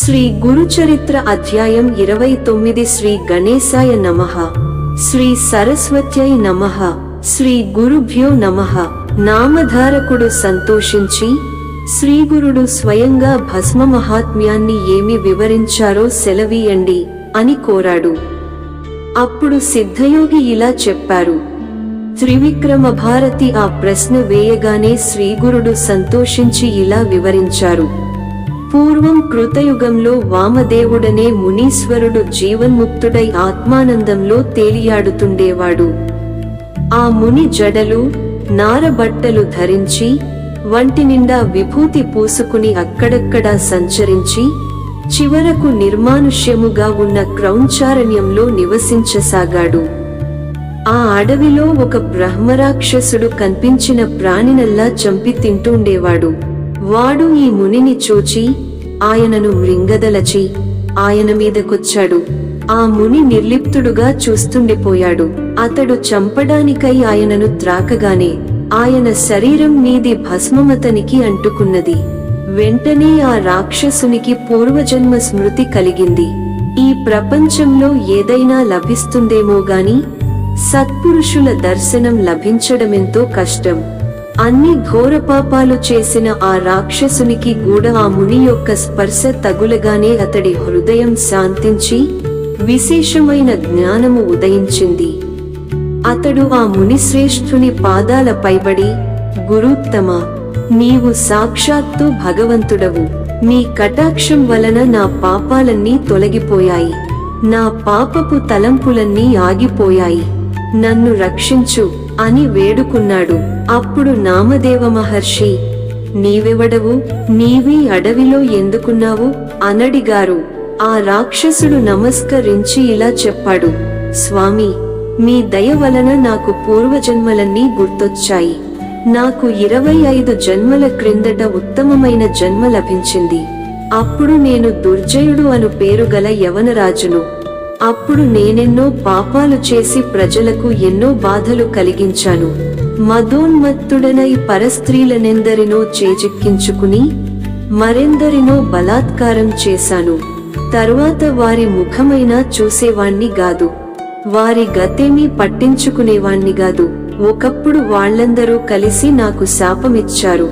శ్రీ గురుచరిత్ర అధ్యాయం ఇరవై తొమ్మిది శ్రీ గణేశాయ నమః. శ్రీ సరస్వత్యై నమః. శ్రీ గురుభ్యో నమః. నామధారకుడు సంతోషించి శ్రీగురుడు స్వయంగా భస్మ మహాత్మ్యాన్ని ఏమి వివరించారో సెలవీయండి అని కోరాడు. అప్పుడు సిద్ధయోగి ఇలా చెప్పారు. త్రివిక్రమ భారతి ఆ ప్రశ్న వేయగానే శ్రీగురుడు సంతోషించి ఇలా వివరించారు. పూర్వం కృతయుగంలో వామదేవుడనే మునీశ్వరుడు జీవన్ముక్తుడై ఆత్మానందంలో తేలియాడుతుండేవాడు. ఆ ముని జడలు నారబట్టలు ధరించి వంటి నిండా విభూతి పూసుకుని అక్కడక్కడా సంచరించి చివరకు నిర్మానుష్యముగా ఉన్న క్రౌంచారణ్యంలో నివసించసాగాడు. ఆ అడవిలో ఒక బ్రహ్మరాక్షసుడు కనిపించిన ప్రాణినల్లా చంపి తింటుండేవాడు. వాడు ఈ మునిని చూచి ఆయనను మృంగదలచి ఆయన మీదకొచ్చాడు. ఆ ముని నిర్లిప్తుడుగా చూస్తుండిపోయాడు. అతడు చంపడానికై ఆయనను త్రాకగానే ఆయన శరీరం మీది భస్మమతనికి అంటుకున్నది. వెంటనే ఆ రాక్షసునికి పూర్వజన్మ స్మృతి కలిగింది. ఈ ప్రపంచంలో ఏదైనా లభిస్తుందేమో గాని సత్పురుషుల దర్శనం లభించడమెంతో కష్టం. అన్ని ఘోరపాపాలు చేసిన ఆ రాక్షసునికి కూడా ఆ ముని యొక్క స్పర్శ తగులగానే అతడి హృదయం శాంతించి విశేషమైన జ్ఞానము ఉదయించింది. అతడు ఆ మునిశ్రేష్ఠుని పాదాల పైబడి గురుత్తమ నీవు సాక్షాత్తు భగవంతుడవు. నీ కటాక్షం వలన నా పాపాలన్నీ తొలగిపోయాయి. నా పాపపు తలంపులన్నీ ఆగిపోయాయి. నన్ను రక్షించు. అని వేడుకున్నాడు. అప్పుడు నామదేవ మహర్షి నీవెవడవు? నీవీ అడవిలో ఎందుకున్నావు? అనడిగారు. ఆ రాక్షసుడు నమస్కరించి ఇలా చెప్పాడు స్వామి మీ దయ వలన నాకు పూర్వజన్మలన్నీ గుర్తొచ్చాయి. నాకు ఇరవై ఐదు జన్మల క్రిందట ఉత్తమమైన జన్మ లభించింది. అప్పుడు నేను దుర్జయుడు అను పేరు గల యవనరాజును అప్పుడు నేనెన్నో పాపాలు చేసి ప్రజలకు ఎన్నో బాధలు కలిగించాను. మదోన్మత్తుడనై పరస్త్రీలనెందరినో చేజిక్కించుకుని మరెందరినో బలాత్కారం చేశాను. తరువాత వారి ముఖమైనా చూసేవాణ్ణి గాదు. వారి గతేమీ పట్టించుకునేవాణ్ణి గాదు. ఒకప్పుడు వాళ్ళందరూ కలిసి నాకు శాపమిచ్చారు.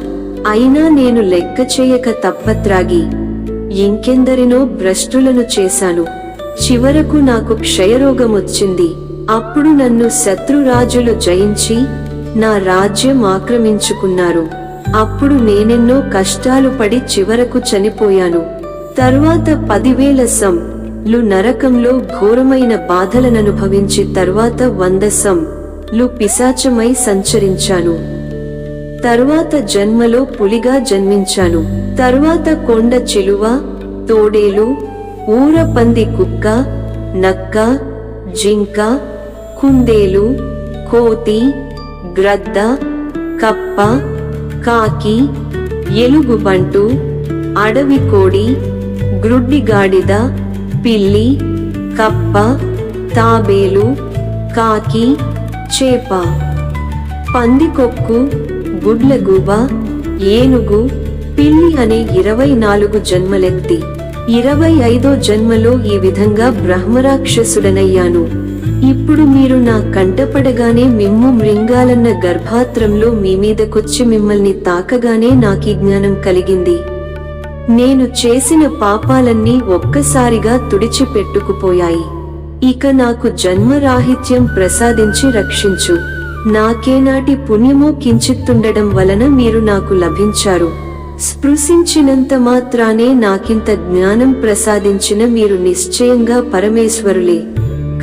అయినా నేను లెక్క చేయక తప్పత్రాగి ఇంకెందరినో భ్రష్టులను చేశాను. చివరకు నాకు క్షయరోగం వచ్చింది అప్పుడు నన్ను శత్రురాజులు జయించి నా రాజ్యం ఆక్రమించుకున్నారు. అప్పుడు నేనెన్నో కష్టాలు పడి చివరకు చనిపోయాను. తరువాత పదివేల సం. లు నరకంలో ఘోరమైన బాధలననుభవించి తరువాత వంద సం. లు పిశాచమై సంచరించాను. తరువాత జన్మలో పులిగా జన్మించాను. తరువాత కొండ చిలువ తోడేలు ఊరపంది కుక్క నక్క జింక కుందేలు కోతి గ్రద్ద కప్ప కాకి ఎలుగుబంటు అడవి కోడి గ్రుడ్డిగాడిద పిల్లి కప్ప తాబేలు కాకి చేప. పందికొక్కు గుడ్లగూబ ఏనుగు పిల్లి అనే ఇరవై నాలుగు జన్మలెత్తి. ఇరవై ఐదో జన్మలో ఈ విధంగా బ్రహ్మరాక్షసుడనయ్యాను. ఇప్పుడు మీరు నా కంటపడగానే మిమ్ము మృంగాలన్న గర్భాత్రంలో మీ మీదకొచ్చి మిమ్మల్ని తాకగానే నాకీ జ్ఞానం కలిగింది. నేను చేసిన పాపాలన్నీ ఒక్కసారిగా తుడిచిపెట్టుకుపోయాయి. ఇక నాకు జన్మరాహిత్యం ప్రసాదించి రక్షించు. నాకేనాటి పుణ్యమో కించిత్తుండడం వలన మీరు నాకు లభించారు. స్పృశించినంత మాత్రానే నాకింత జ్ఞానం ప్రసాదించిన మీరు నిశ్చయంగా పరమేశ్వరులే.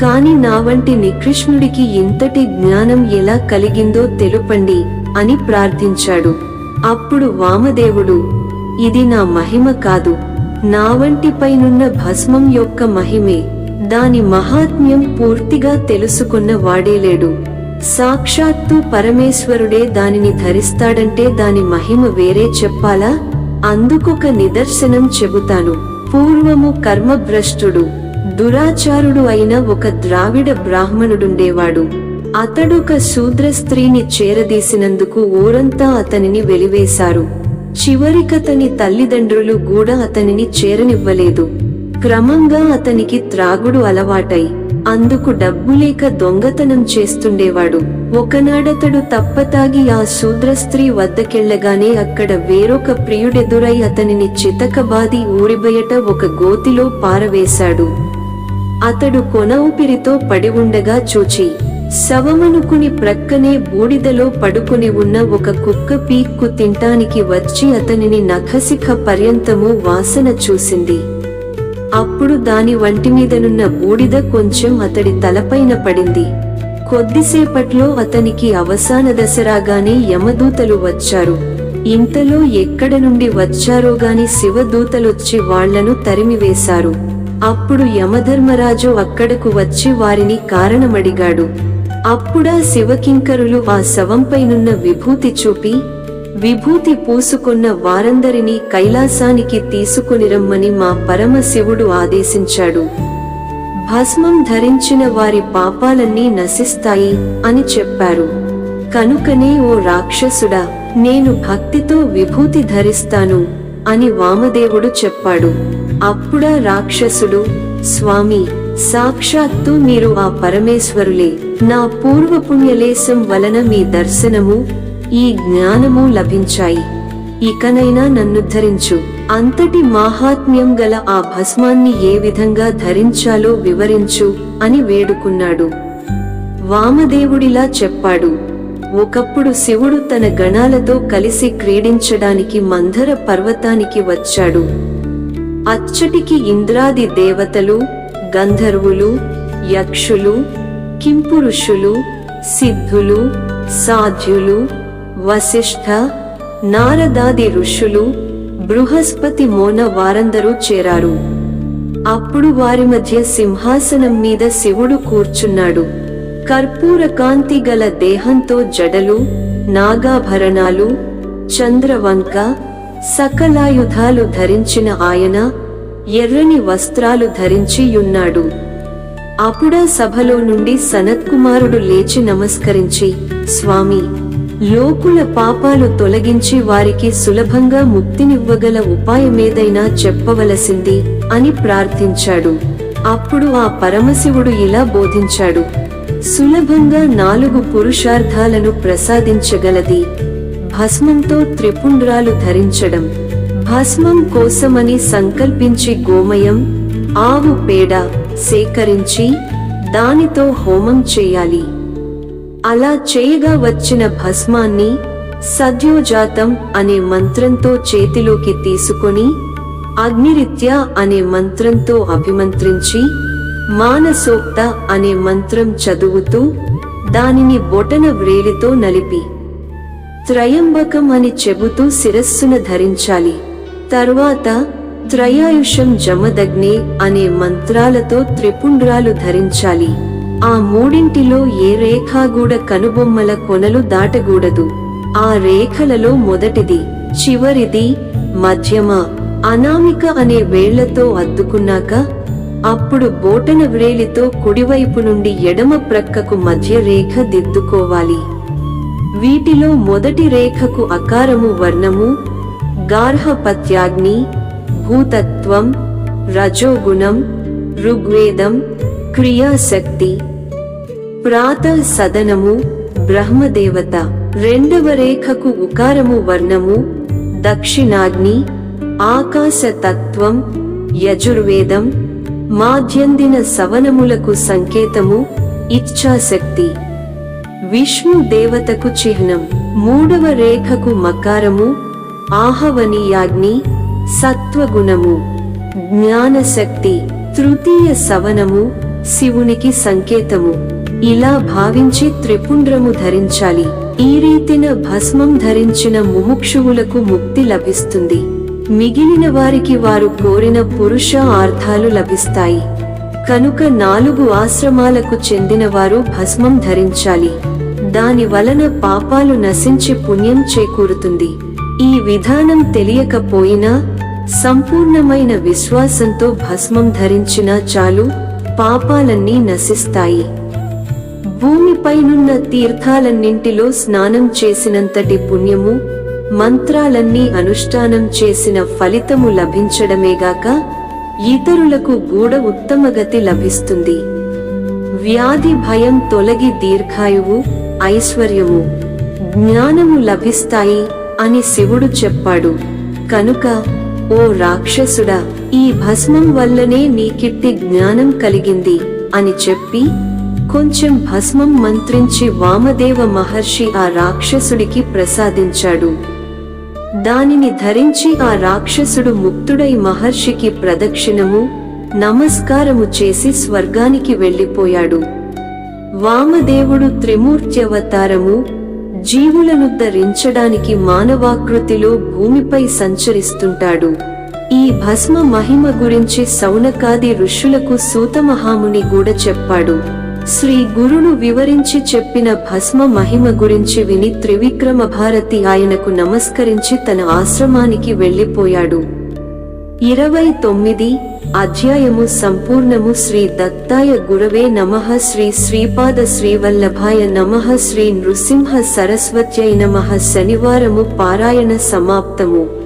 కాని నా వంటి నికృష్ణుడికి ఇంతటి జ్ఞానం ఎలా కలిగిందో తెలుపండి అని ప్రార్థించాడు. అప్పుడు వామదేవుడు ఇది నా మహిమ కాదు. నా వంటి పైనున్న భస్మం యొక్క మహిమే. దాని మహాత్మ్యం పూర్తిగా తెలుసుకున్న వాడేలేడు సాక్షాత్తు పరమేశ్వరుడే దానిని ధరిస్తాడంటే దాని మహిమ వేరే చెప్పాలా? అందుకొక నిదర్శనం చెబుతాను. పూర్వము కర్మభ్రష్టుడు దురాచారుడు అయిన ఒక ద్రావిడ బ్రాహ్మణుడుండేవాడు. అతడొక శూద్ర స్త్రీని చేరదీసినందుకు ఊరంతా అతనిని వెలివేశారు. చివరికతని తల్లిదండ్రులు కూడా అతనిని చేరనివ్వలేదు. క్రమంగా అతనికి త్రాగుడు అలవాటై అందుకు డబ్బు లేక దొంగతనం చేస్తుండేవాడు. ఒకనాడతడు తప్పతాగి ఆ శూద్ర స్త్రీ వద్దకెళ్ళగానే అక్కడ వేరొక ప్రియుడెదురై అతనిని చితకబాది ఊరిబయట ఒక గోతిలో పారవేశాడు. అతడు కొన ఊపిరితో పడి ఉండగా చూచి శవమనుకుని ప్రక్కనే బూడిదలో పడుకుని ఉన్న ఒక కుక్క పీక్కు తింటానికి వచ్చి అతనిని నఖశిఖ పర్యంతము వాసన చూసింది. అప్పుడు దాని వంటి మీదనున్న బూడిద కొంచెం అతడి తలపైన పడింది. కొద్దిసేపట్లో అతనికి అవసాన దశరాగానే యమదూతలు వచ్చారు. ఇంతలో ఎక్కడ నుండి వచ్చారో గాని శివదూతలొచ్చి వాళ్ళను తరిమివేశారు. అప్పుడు యమధర్మరాజు అక్కడకు వచ్చి వారిని కారణమడిగాడు. అప్పుడా శివకింకరులు ఆ శవంపైనున్న విభూతి చూపి విభూతి పూసుకున్న వారందరినీ కైలాసానికి తీసుకునిరమ్మని మా పరమశివుడు ఆదేశించాడు. భస్మం ధరించిన వారి పాపాలన్నీ నశిస్తాయి అని చెప్పారు. కనుకనే ఓ రాక్షసుడా నేను భక్తితో విభూతి ధరిస్తాను అని వామదేవుడు చెప్పాడు. అప్పుడా రాక్షసుడు స్వామి సాక్షాత్తు మీరు ఆ పరమేశ్వరులే. నా పూర్వపుణ్యలేశం వలన మీ దర్శనము ఈ జ్ఞానము లభించాయి. ఇకనైనా నన్ను ధరించు. అంతటి మాహాత్మ్యం గల ఆ భస్మాన్ని ఏ విధంగా ధరించాలో వివరించు అని వేడుకున్నాడు. వామదేవుడిలా చెప్పాడు. ఒకప్పుడు శివుడు తన గణాలతో కలిసి క్రీడించడానికి మంధర పర్వతానికి వచ్చాడు. అచ్చటికి ఇంద్రాది దేవతలు గంధర్వులు యక్షులు కింపురుషులు సిద్ధులు సాధ్యులు వశిష్ఠ నారదాది ఋషులు బృహస్పతి మోన వారందరూ చేరారు. అప్పుడు వారి మధ్య సింహాసనం మీద శివుడు కూర్చున్నాడు. కర్పూర కాంతి గల దేహంతో జడలు నాగాభరణాలు చంద్రవంక సకలాయుధాలు ధరించిన ఆయన ఎర్రని వస్త్రాలు ధరించి ఉన్నాడు. అప్పుడా సభలో నుండి సనత్కుమారుడు లేచి నమస్కరించి స్వామి లోకుల పాపాలు తొలగించి వారికి సులభంగా ముక్తినివ్వగల ఉపాయమేదైనా చెప్పవలసింది అని ప్రార్థించాడు. అప్పుడు ఆ పరమశివుడు ఇలా బోధించాడు. సులభంగా నాలుగు పురుషార్థాలను ప్రసాదించగలది. భస్మంతో త్రిపుండ్రాలు ధరించడం. భస్మం కోసమని సంకల్పించి గోమయం ఆవు పేడ సేకరించి దానితో హోమం చేయాలి. అలా చేయగా వచ్చిన భస్మాన్ని సద్యోజాతం అనే మంత్రంతో చేతిలోకి తీసుకొని అగ్నిరిత్య అనే మంత్రంతో అభిమంత్రించి మానసోక్త అనే మంత్రం చదువుతూ దానిని బొటన వ్రేలితో నలిపి త్రయంబకం అని చెబుతూ శిరస్సున ధరించాలి. తర్వాత త్రయాయుషం జమదగ్నే అనే మంత్రాలతో త్రిపుండ్రాలు ధరించాలి. ఆ మూడింటిలో ఏ రేఖాగూడ కనుబొమ్మల కొనలు దాటగూడదు. ఆ రేఖలలో మొదటిది చివరిది మధ్యమ అనామిక అనే వేళ్ళతో అద్దుకున్నాక అప్పుడు బోటన వ్రేలితో కుడివైపు నుండి ఎడమ ప్రక్కకు మధ్య రేఖ దిద్దుకోవాలి. వీటిలో మొదటి రేఖకు అకారము వర్ణము గార్హపత్యాగ్ని భూతత్వం రజోగుణం ఋగ్వేదం క్రియాశక్తి ప్రాత సదనము బ్రహ్మదేవత రెండవ రేఖకు ఉకారము వర్ణము దక్షిణాగ్ని ఆకాశ తత్వం యజుర్వేదం మాధ్యందిన సవనములకు సంకేతము ఇచ్ఛాశక్తి. విష్ణు దేవతకు చిహ్నం మూడవ రేఖకు మకారము ఆహవనీయాగ్ని సత్వగుణము. జ్ఞానశక్తి తృతీయ సవనము శివునికి సంకేతము. ఇలా భావించి త్రిపుండ్రము ధరించాలి. ఈ రీతిన భస్మం ధరించిన ముముక్షువులకు ముక్తి లభిస్తుంది. మిగిలిన వారికి వారు కోరిన పురుష ఆర్థాలు లభిస్తాయి. కనుక నాలుగు ఆశ్రమాలకు చెందినవారు భస్మం ధరించాలి. దాని వలన పాపాలు నశించి పుణ్యం చేకూరుతుంది. ఈ విధానం తెలియకపోయినా సంపూర్ణమైన విశ్వాసంతో భస్మం ధరించినా చాలు పాపాలన్నీ నశిస్తాయి. భూమిపైనున్న తీర్థాలన్నింటిలో స్నానం చేసినంతటి పుణ్యము మంత్రాలన్నీ అనుష్ఠానం చేసిన ఫలితము లభించడమేగాక ఇతరులకు గూఢ ఉత్తమగతి లభిస్తుంది. వ్యాధి భయం తొలగి దీర్ఘాయువు ఐశ్వర్యము జ్ఞానము లభిస్తాయి అని శివుడు చెప్పాడు. కనుక ఓ రాక్షసుడా ఈ భస్మం వల్లనే నీకిట్టి జ్ఞానం కలిగింది అని చెప్పి కొంచెం భస్మం మంత్రించి వామదేవ మహర్షి ఆ రాక్షసుడికి ప్రసాదించాడు. దానిని ధరించి ఆ రాక్షసుడు ముక్తుడై మహర్షికి ప్రదక్షిణము నమస్కారము చేసి స్వర్గానికి వెళ్ళిపోయాడు. వామదేవుడు త్రిమూర్త్యవతారము జీవులనుద్ధరించడానికి మానవాకృతిలో భూమిపై సంచరిస్తుంటాడు. ఈ భస్మ మహిమ గురించి సౌనకాది ఋషులకు సూతమహాముని కూడా చెప్పాడు. శ్రీ గురును వివరించి చెప్పిన భస్మ మహిమ గురించి విని త్రివిక్రమ భారతి ఆయనకు నమస్కరించి తన ఆశ్రమానికి వెళ్ళిపోయాడు. ఇరవై తొమ్మిది అధ్యాయము సంపూర్ణము శ్రీ దత్తాయ గురవే నమః శ్రీ శ్రీపాద శ్రీవల్లభాయ నమః శ్రీ నృసింహ సరస్వత్యై నమః శనివారము పారాయణ సమాప్తము.